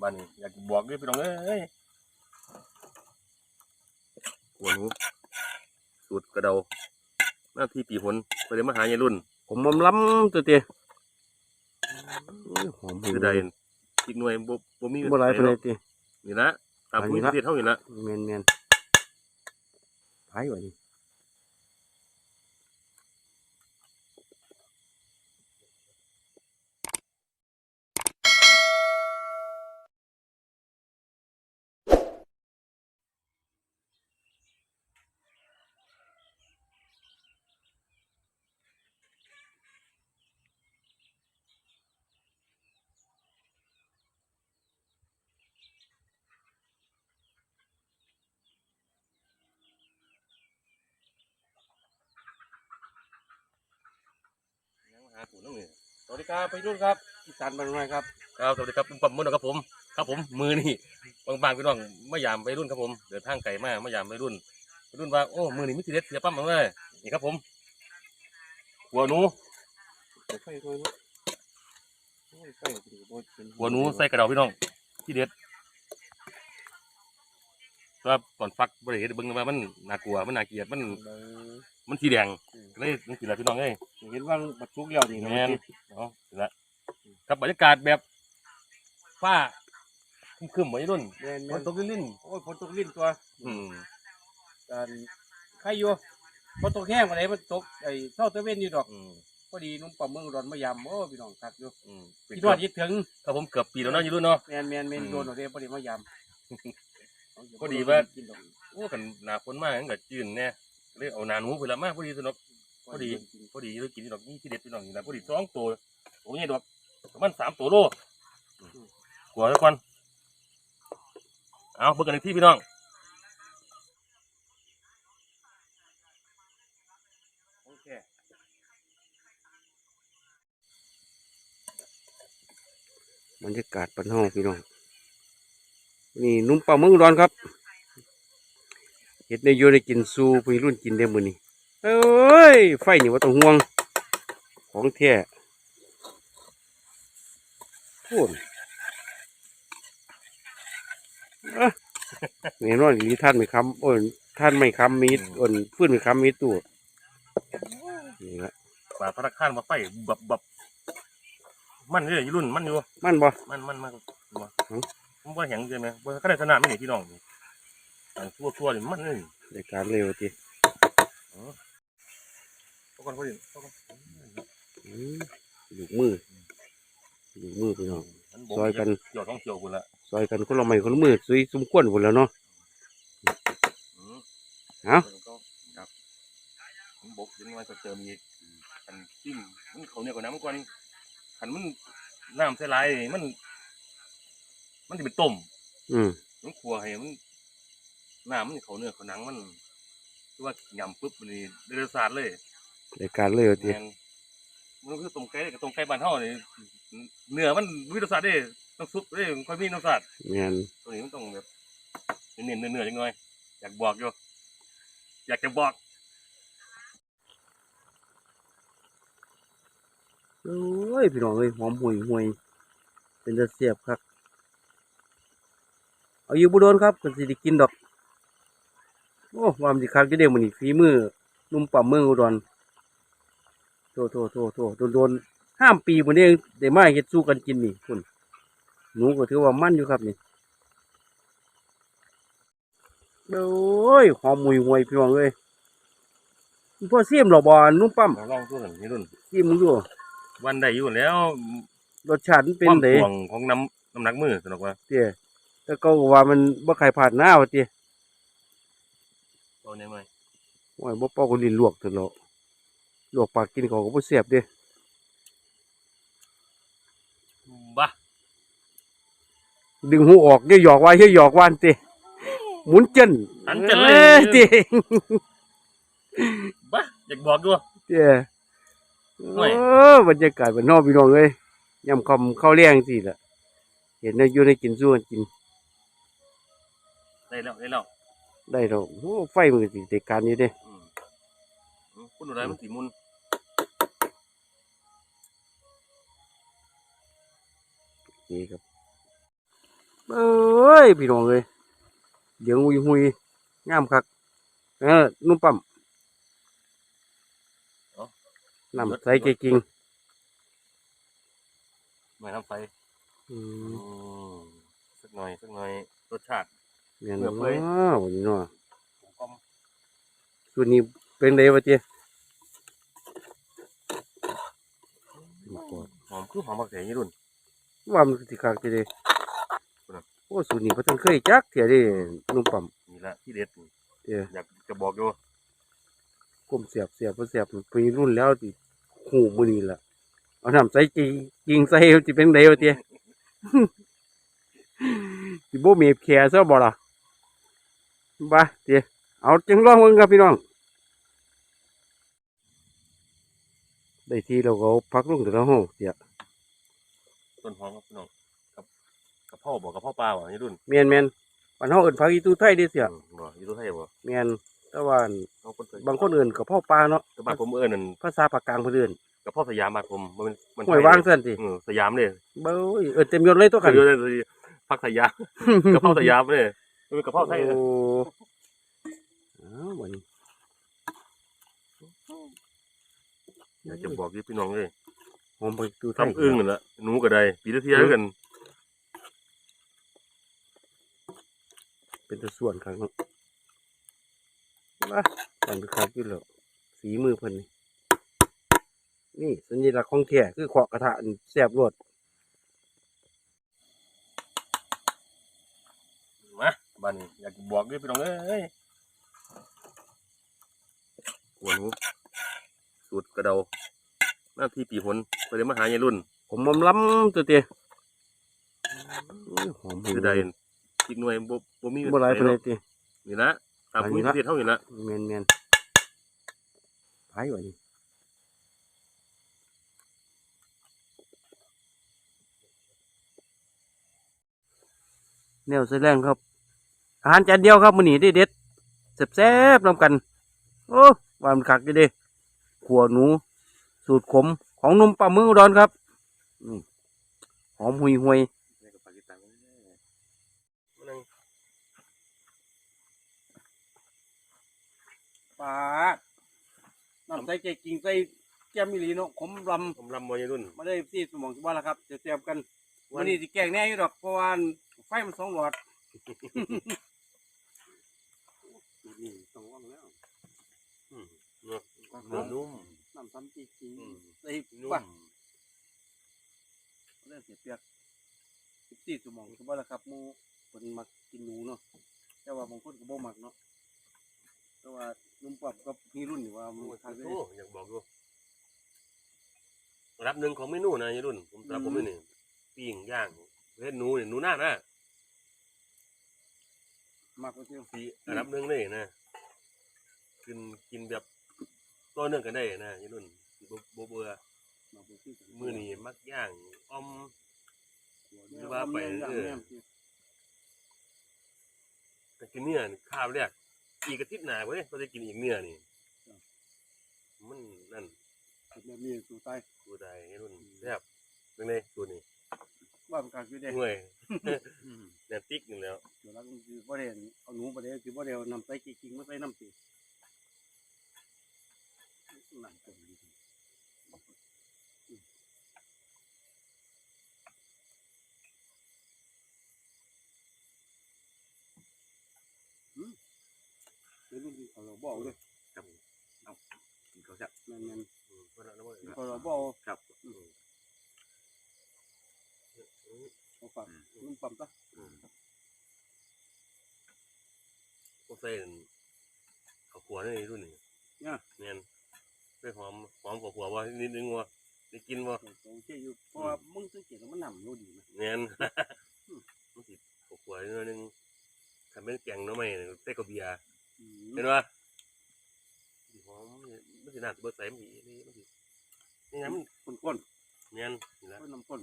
บ้านนี้อยากบอกด้วยพี่น้องเอ้ยหัวหนูสูตรกระเดาหน้าที่ปีผลไปเลยมาหายายรุ่น ผมมอมล้ำตัวเตี้ยอื้อหอมคือใดอีกหน่วยบ่บ่มีบ่หลายปานใดตินี่ละตามอันภูนี้มิละประเทศเท่านี้ละแม่นแม่นไผวะนี่ น้องนี่สวัสดีครับไปรุ่นครับอีสานบ้านน้อยครับครับสวัสดีครับผมปั๊มมือนครับผม ครับผมมือนี่บางๆพี่น้องไมายามไปรุ่นครับผมเดินทางไกลมากไมายามไปรุ่นไปรุ่นว่าโอ้มือนี่มิตรเด็ดเสียปั๊มมาเลยนี่ครับผมหัวหนูไฟค่อยเนไฟก็บ่เป็นหัวหนูใส่กระดาพี่น้องที่เด็ดว่าก่อนฟักบริเหตุบิ่งว่ามันน่ากลัวมันน่าเกลียดมัน มันสีแดงก็เลยมันกินแล้วพี่น้องเอ้ยเห็นว่าบัดทุกแล้วนี่แมนเนาะนี่ละกับบรรยากาศแบบฟ้าครึมๆไว้รุ่นแม่นฝแม่นนตกลิ่นโอ้ยฝนตกลิ้นตัวๆอืมการใครอยู่ฝนตกแห้งมาไหนมันตกไอ้เท่าตะเวนอยู่ดอกอืมพอดีนุ่มปลาเมืองอุดอนมายำโอ้พี่น้องคักอยู่อืมพี่ทอดยิดถึงครับผมเกือบปีแล้วเนาะอยู่รุ่นเนาะ แมนแมนแมนอืมโดนเอาเด้พอดีมายำพอดีว่า กินดอกโอ้กันหนาฝนมากกันกับจืนแน่ เลยเอาหนาหนูไปละมากพอดีสนุกพอดีพอดีเลยกินดอกนี่ที่เด็ดพี่น้องนี่นะพอดีสองตัวโอ้ยดอกประมาณสามตัวโลอืมกลัวแล้วก่อนเอาเบิ่งกันอีกที่พี่น้องโอเคบรรยากาศปันห้องพี่น้องนี่นุ่มปลาเมืองอุดอนครับ เห็ดในโยได้กินซูพี่รุ่นกินได้มือนี่เอ้ย ไฟนี่ว่าต้องห่วง ของแท้พูดอะนี่นอนอย่างนี้ท่านไม่ค้ำโอ้ยท่านไม่ค้ำมีดโอ้นฟื้นไม่ค้ำมีดตู้นี่ละปลาพระคานมาไฟบับบับมันเลยอยู่รุ่นมันอยู่ มันบ่ มันมันมันบ่หือผมว่าแหงใช่ไหมว่าก็ได้สนามไม่หนีพี่น้องนี่อัน ทั่วทั่วๆนี่มันเลยรายการเร็วทีพวกคนพอดีพวกคนอืมลูกมือลูกมือพี่น้องมันบ่ซอยกันเกี่ยวท้องเกี่ยวคนละซอยกันคนละไม้คนละมือสวยสมควรหมดแล้วเนาะอืมเอ้าก็ครับผมบอกยังไงจะเติมอีกอันซิ่มมันเขาเนี่ยกว่าน้ำก่อนขันมันน้ำใส่ลายมัน มันจะเป็นต้ม อืมมันขัวให้มัน น้ำมันเขาเนื้อเขาหนังมันคือว่ายำปุ๊บมันนี่ได้รสชาติเลยรายการเร็วทีแม่นมันคือต้มไก่กับต้มไก่บ้านเฮานี่เนื้อมันมีรสชาติเด้ต้องซุปเด้มันค่อยมีรสชาติงานตัวนี้มันต้องแบบเน้นๆเนื้อๆจังหน่อยอยากบอกอยู่อยากจะบอกโอ้ยพี่น้องเอ้ยหอมห่วยห่วยเป็นจะเสียบครับ เอาอยู่บุโดนครับคนสิได้กินดอก โอ้วามนสิคักจะเด้มันนี่ฝีมือนุ่มป่าเมืองอุดรโทโทโทโทโดนโดนห้ามปีมันเองได้มาเฮ็ดสู้กันกินนี่คุณหนูก็ถือว่ามันอยู่ครับนี่โอ้ยหอมห่วยห่วยพี่น้องเอ้ยพ่อเสียมหรอบ่นุ่มปั๊มลองตัวหนึ่งนี่รุ่นเสียมมึงดูวันได้อยู่แล้วรสชาติมันเป็นความไดถ่วงของน้ำน้ำหนักมือสนุกว่าเตี้ยแต่ก็ว่ามันบ่ใครผ่านหน้าว่าเตี้ย ตัวนี้ไหมโอ้ยบ่เป่าคนลิ้นลวกเถอะเนาะลวกปากกินเขาก็บ่แซ่บเด้บ้าดึงหูออกเดี๋ยวหยอกว่าเฮ้ยหยอกวานเตี้ยหมุนจนอันจะเลอ้ยเตี้ยบ้าอยากบอกด้วยเตี้ยห่วยโอ้บรรยากาศบ้านนอกพี่น้องเอ้ยยามคำเข้าวแรงสิล่ะเห็นได้อยู่ในกินสู้กันกินได้แล้วได้แล้ว ได้ดอกโอ้ไฟมันก็สิเตการอยู่เด้อืมอืมคุณดูได้มันสีมุนนี่ครับเอ้ยพี่น้องเลยเดี๋ยวหุยหุยงามคักเออนุ่มปั๊มน้ำใสเกกิงไม่น้ำไฟอือืมมสักหน่อยสักหน่อยรสชาติ เมียนเลือกเลยว้าวนี่เนาะกลมส่วนนี้เป็นไดวะเจ๊มาก่อนหอมคือหอมผักแสงยี่รุ่นว่ามันสิคักจะเด้ครับโอ้สูตรนี้บ่ทันเคยจักเที่ยเด้นุ่มปั๊มนี่ละที่เด็ดเด้ออยากจะบอกอยู่ก้มเสียบเสียบบ่เสียบปีรุ่นแล้วสิหูมื้อนี้ล่ะเอาน้ำใส่จริงจริงใส่สิเป็นไดวะเจ๊สิบ่มีแขซะ บ่ล่ะบ่เจ๊เอาจังลองเบิ่งครับพี่น้อง ได้ทีเราก็เอาพักลงแต่ละห้องเสียต้นหอมครับพี่น้องกับกับพ่อบอกกับพ่อปลาว่ะยี่รุ่นแม่นแม่นบ้านเฮาเอิ้นผักอีตูไทยเด้เสียอืมบอกยี่รุ่นไทยบ่แม่นแต่ว่าเขาคนเคยบางคนเอิ้นกับพ่อปลาเนาะแต่บ้านผมเอิ้นนั่นภาษาภาคกลางเพิ่นเอิ้นกับพ่อสยามบ้านผมมันมันห้วยวางซั่นติเออสยามเลยเบ้ยเอิ้นเต็มยศเลยตัวกันคือเลยพักสยามกับพ่อสยามเลย มันเป็นกับพ่อไทยเลยโอ้อ้าวบัดนี้อยากจะบอกยี่พี่น้องเลยหอมผักอีตูทำอึ้งนั่นแหละหนูก็ได้ปีละเทียด้วยกัน เป็นตัวส่วนครับเนาะว่ามันคือคักอยู่แล้วสีมือเพิ่นนี่สัญลักษณ์ของแท้คือขอกระทะแซ่บรสมา บ้านนี้อยากจะบอกยี่พี่น้องเอ้ยหัวหนูสูตรกระเดาหน้าที่ปีหนไปเลยมาหายายรุ่น ผมมอมล้ำตัวเตี้ยอุ้ยหอมหูคือใดอีกหน่วยบ่บ่มีบ่หลายปานใดตินี่ละตามอันภูนี้มิละประเทศเท่านี้ละแมนแมนไผ่วะนี่แนวแสดงครับ อาหารจานเดียวครับมื้อนี้เด็ดเด็ดๆแซ่บๆนำกัน โอ้หวานคักอยู่เด้ขัวหนู สูตรขมของหนุ่มป่าเมืองอุดรครับนี่หอมหุยหุยนี่ก็ปากีสถานมานั่งปลาน้ำใส่เกกิงใส่แก้มมิลีเนาะขมลำผมลำมวยรุ่นมาได้ที่สมองสบ้านแล้วครับจะเตรียมกัน วันนี้สิแกงแน่อยู่ดอกเพราะว่าไฟมันสองหลอด นี่ต้องว่างแล้วอืมเนาะนุ่มน้ำซ้ำจีจีอืมใส่นุ่ป่ามเรื่องเสียเปียกสิบสี่สมองสบ้านแล้วครับหมูคนมักกินหนูเนาะแต่ว่าบางคนก็บ่มักเนาะแต่ว่านุ่มปรับกับมีรุ่นนี่ว่ามันโอ้ยคักเลยโอ้อยากบอกดูรับหนึ่งของเมนูนะยายรุ่นผมรับผมไม่หนึ่งปิ้งย่างเล่นหนูเนี่ยหนูหน้านะ มักไปเที่ยวสีรับหนึ่งเลยนะกินกินแบบตัวเนื่องกันได้นะยายรุ่นบ่บ่เบื่อมักไปเที่ยวมือนี่มักย่างออมหรือว่าว่าไปไปเอเอออก็กินเนื้อนี่ข้าวแรกอีกอาทิตย์หน้าเว้ยก็จะกินอีกเนื้อนี่มันนั่นแบบนี้สู่ตายตัวใดยายรุ่นแซ่บเป็นไงตัวนี้ ว่ามันคักอยู่เด้ห่วยแนวติ๊กนี่แล้วเดี๋ยวเราคือบ่ได้เอาหนูบ่ได้คือบ่ได้เอานำใส่กิ่งๆมาใส่น้ำตีน้ำต้มดีอืมเดี๋ยวลูกกินข้าวเราบอาเลยครับเอากินข้าวแซ่บแม่นมันแล้วๆกินข้าวเราบอาครับ เอาฝากลุงปั๊มซะอืมพวกเส้นข้าวขัวนี่รุ่นนี้เนี่ยเนียนไปหอมหอมข้าวขัวว่านิดนึงว่าได้กินว่าโอเคอยู่เพราะว่ามึงสังเกตว่ามันน้ำอยู่ดีนะเนียนมันสิข้าวขัวนิดนึงขันเป็นแกงหน้ำไม่ใส่กับเบียร์อืมเห็นว่าหอมมันสิน่าจะเบิดใส่มันสินี่มันสินี่งั้นมันข้นเนียนนี่ๆละข้นน้ำข้น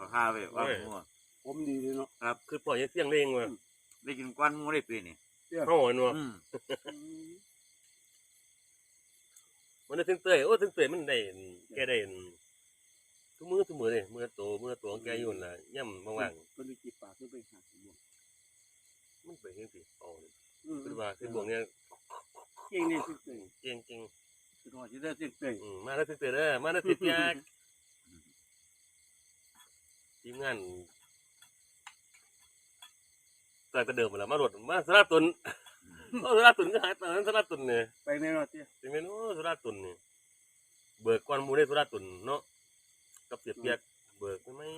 ขอข้าวไปว่าหมูอะผมดีเลยเนาะครับคือปล่อยให้เสียงเร่งว่ะได้กินกวนหมูได้ปีนี่เข้าหัวนัวอืมมันได้ถึงเตยโอ้ถึงเตยมันได้แกได้ทุกมือทุกมือเลยมือโตมือโตของแกอยู่นั่นล่ะย่ำว่างเพิ่นไปจีบปากเพิ่นไปหาสมบูรณ์ๆมันไปเห็นสิอ๋ออืมคือว่าคือพวกเนี้ยเก่งนี่สิเก่งเก่งเก่งคือว่าสิได้สิเก่งอืมมาแล้วถึงเตยเด้อมาแล้วติดยาก ทีมงานแต่ก็เดิมมาแล้วมาโหลดมาสลัดตุนโอ้สลัดตุนก็หายตอนนั้นสลัดตุนเนี่ยไปแน่นอนติเป็นเมนูสุราษฎร์ตุนนี่เบิกก้อนหมูได้สุราษฎร์ตุนเนาะกับเสียเปียกเบิกไม่ไม่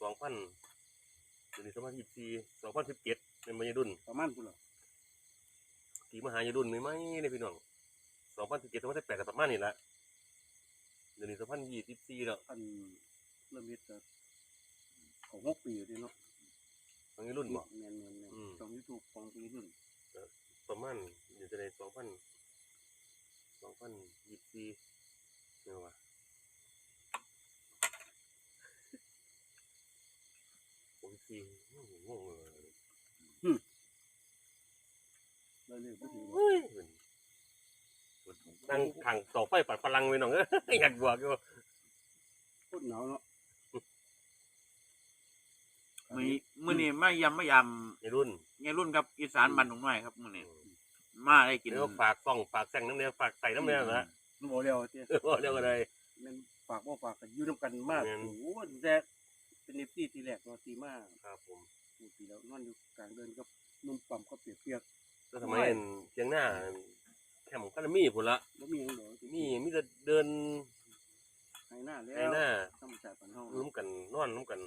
สองพันตัวนี้สองพันยี่สิบสี่สองพันสิบเจ็ดเป็นมายดุนประมาณพุ่นล่ะตีมหายดุนไม่ไม่เลยพี่น้องสองพันสิบเจ็ดสองพันสิบแปดกับประมาณนี่ละเดี๋ยวนี้สองพันยี่สิบสี่แล้วอัน เริ่มเฮ็ดก็ของหกปีอยู่ดิเนาะมายดุนบอกแม่นๆๆอืม ช่อง YouTube ของปีรุ่นประมาณเดี๋ยวจะได้สองพันสองพันยี่สิบสี่เนี่ยวะโอ้ยสี่งงเลยแล้วเลยบ่ถึงเฮ้ยนั่งขังต่อไฟปัดพลังไปหน่อยเอ้ยอยากบวกอยู่คนหนาวเนาะ มือมือนี่มายำมายในรุ่นำไงรุ่นครับอีสานบ้านหนองน้อยครับมือนี่มาได้กิน เดี๋ยวฝากซ่องฝากแซงน้ำเนี้ยฝากใส่น้ำเนี้ยนะบ่แล้วติเออเรียกอะไรแม่นฝากบ่ฝากกันอยู่นํกันมากแม่น โอ้โหแต่เป็น FC ทีแรกเนาะตีมาครับผมปีที่แล้วนอนอยู่กลางเดินกับนุ่มปั๊มก็เปียกแล้วทำไมเห็นเชียงหน้าแคมป์ก็มีผลละๆบ่มีหยังดอกมีมีแต่เดินให้หน้าแล้ในวหน้าธรรมชาติบ้านเฮาล้มกันนอนล้มกัน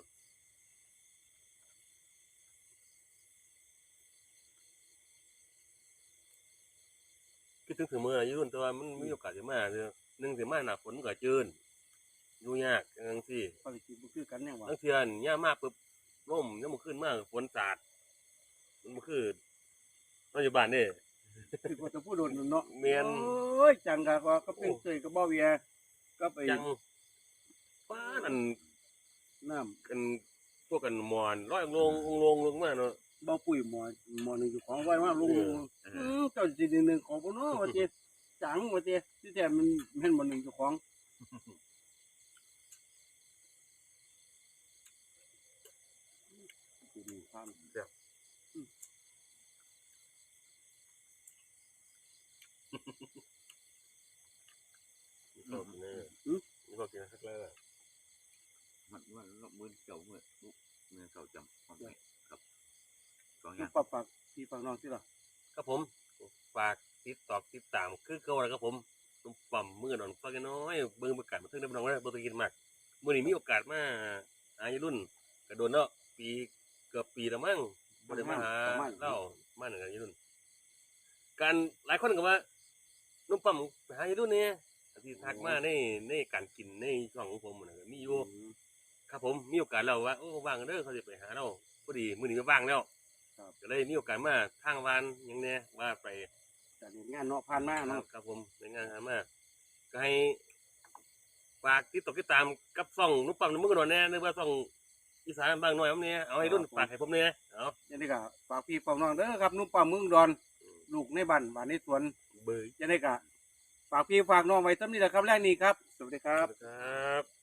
ถึงถึงมืออายุรุ่นแต่ว่ามันมีโอกาสจะมาเด้อหนึ่งถึงมาหนาฝนก็จืนอยู่ยากจังซี่ปกติบ่คือกันแน่ว่าตั้งเทือนย่ามากปุ๊บร่มยังมันขึ้นมากฝนสาดมันมาคือนอนอยู่บ้านนี่ คือว่าจะพูดโดนเนาะแม่นโอ้ยจังกะก็ก็เป็นเตยก็บ่เวียก็ไปจังป้านั่นน้ำ กันพวกกันหมอนร้อยองลงองลงลงมาเนาะ บ่ปุ๋ยหมอหมอหนึงอยู่ของไว้มาลงอือเจ้าสิหนึงของบ่เนาะว่าสิจังว่าสิที่แต่มันแม่นบ่หนึงอยู่ของสิมีความนี่ก็กินเลยนี่ก็กินสักแล้วมันว่ามือเก่ามือมือเก่าจำของนี่ครับ สองอย่างปรับปรับพี่ฟังน้องสิล่ะครับผมฝากติดตอกติดตามคือเก่าแล้วครับผมตุ้มปั่มมือหนอนฟังน้อยเบิ่งประกาศมาถึงได้บ่น้องได้บ่ต้องกินมากมื้อนี้มีโอกาสมาอายุรุ่นกระโดนเนาะปีเกือบปีแล้วมั้งบ่ได้มาหาเล่ามาหนึ่งอายุรุ่น การหลายคนก็ว่านุ่มปั่มไปหาอายุรุ่นเนี่ยที่ทักมาในในการกินในช่องของผมน่ะมีอยู่ครับผมมีโอกาสเราว่าโอ้ว่างเด้อเขาจะไปหาเราพอดีมื้อนี้ก็ว่างแล้ว ครับ ก็เลยมีโอกาสมาทางวานอย่างเนี้ยว่าไปจากงานเนาะผ่านมาครัเนาะบครับผมในงานหามาก็ให้ฝากติดต่อติดตามกับซ่องนุ๊กปั๊มนุ๊กมือกระโดดแน่นึกว่าซ่องอีสานบางหน่อยผมเนี่ยเอาให้รุ่นฝากให้ผมเนี่ยเอาจังได๋ก็ฝากพี่ฟังน้องเด้อครับนุ่มปั๊มเมืองดอนลูกในบ้านบ้านในสวนเบยจังได๋ก็ฝากพี่ฝากน้องไว้ซำนี้แหละครับแรกนี้ครับสวัสดีครับครับ